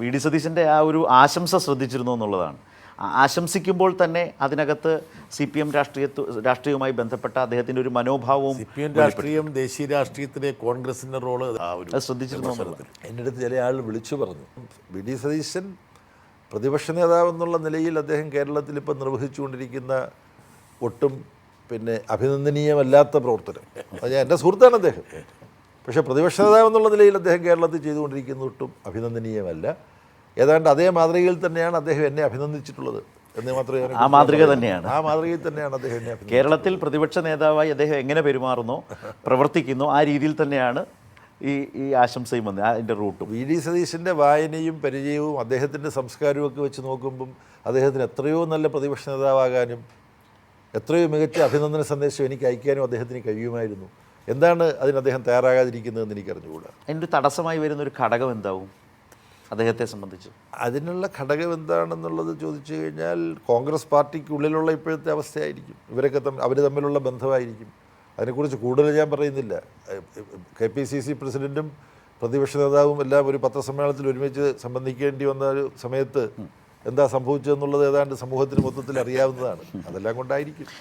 V D സതീശന്റെ ആ ഒരു ആശംസ ശ്രദ്ധിച്ചിരുന്നു എന്നുള്ളതാണ്. ആശംസിക്കുമ്പോൾ തന്നെ അതിനകത്ത് സി പി എം രാഷ്ട്രീയ രാഷ്ട്രീയവുമായി ബന്ധപ്പെട്ട അദ്ദേഹത്തിന്റെ ഒരു മനോഭാവവും സി പി എം രാഷ്ട്രീയം ദേശീയ രാഷ്ട്രീയത്തിലെ കോൺഗ്രസിന്റെ റോൾ ശ്രദ്ധിച്ചിരുന്നു എന്റെ അടുത്ത് ചില ആൾ വിളിച്ചു പറഞ്ഞു വി ഡി സതീശൻ പ്രതിപക്ഷ നേതാവ് എന്നുള്ള നിലയിൽ അദ്ദേഹം കേരളത്തിൽ ഇപ്പം നിർവഹിച്ചുകൊണ്ടിരിക്കുന്ന ഒട്ടും പിന്നെ അഭിനന്ദനീയമല്ലാത്ത പ്രവർത്തനം. അത് ഞാൻ എന്റെ സുഹൃത്താണ് അദ്ദേഹം. പക്ഷേ പ്രതിപക്ഷ നേതാവ് എന്നുള്ള നിലയിൽ അദ്ദേഹം കേരളത്തിൽ ചെയ്തുകൊണ്ടിരിക്കുന്ന ഒട്ടും അഭിനന്ദനീയമല്ല. ഏതാണ്ട് അതേ മാതൃകയിൽ തന്നെയാണ് അദ്ദേഹം എന്നെ അഭിനന്ദിച്ചിട്ടുള്ളത് എന്ന് മാത്രമേ ആ മാതൃക തന്നെയാണ്. ആ മാതൃകയിൽ തന്നെയാണ് അദ്ദേഹം എന്നെ കേരളത്തിൽ പ്രതിപക്ഷ നേതാവായി അദ്ദേഹം എങ്ങനെ പെരുമാറുന്നോ പ്രവർത്തിക്കുന്നു ആ രീതിയിൽ തന്നെയാണ് ഈ ഈ ആശംസയും വന്നത് അതിന്റെ റൂട്ടും. വി ഡി സതീശന്റെ വായനയും പരിചയവും അദ്ദേഹത്തിന്റെ സംസ്കാരവും ഒക്കെ വെച്ച് നോക്കുമ്പം അദ്ദേഹത്തിന് എത്രയോ നല്ല പ്രതിപക്ഷ നേതാവാകാനും എത്രയോ മികച്ച അഭിനന്ദന സന്ദേശം എനിക്ക് അയക്കാനും അദ്ദേഹത്തിന് കഴിയുമായിരുന്നു. എന്താണ് അതിന് അദ്ദേഹം തയ്യാറാകാതിരിക്കുന്നതെന്ന് എനിക്കറിഞ്ഞുകൂടാ? അതിന്റെ തടസ്സമായി വരുന്ന ഒരു ഘടകം എന്താവും അദ്ദേഹത്തെ സംബന്ധിച്ച്? അതിനുള്ള ഘടകം എന്താണെന്നുള്ളത് ചോദിച്ചു കഴിഞ്ഞാൽ കോൺഗ്രസ് പാർട്ടിക്കുള്ളിലുള്ള ഇപ്പോഴത്തെ അവസ്ഥയായിരിക്കും. ഇവരൊക്കെ തമ്മിൽ അവർ തമ്മിലുള്ള ബന്ധമായിരിക്കും. അതിനെക്കുറിച്ച് കൂടുതൽ ഞാൻ പറയുന്നില്ല. കെ പി സി സി പ്രസിഡന്റും പ്രതിപക്ഷ നേതാവും എല്ലാം ഒരു പത്രസമ്മേളനത്തിൽ ഒരുമിച്ച് സംബന്ധിക്കേണ്ടി വന്ന ഒരു സമയത്ത് എന്താ സംഭവിച്ചതെന്നുള്ളത് ഏതാണ്ട് സമൂഹത്തിന് മൊത്തത്തിൽ അറിയാവുന്നതാണ്. അതെല്ലാം കൊണ്ടായിരിക്കും.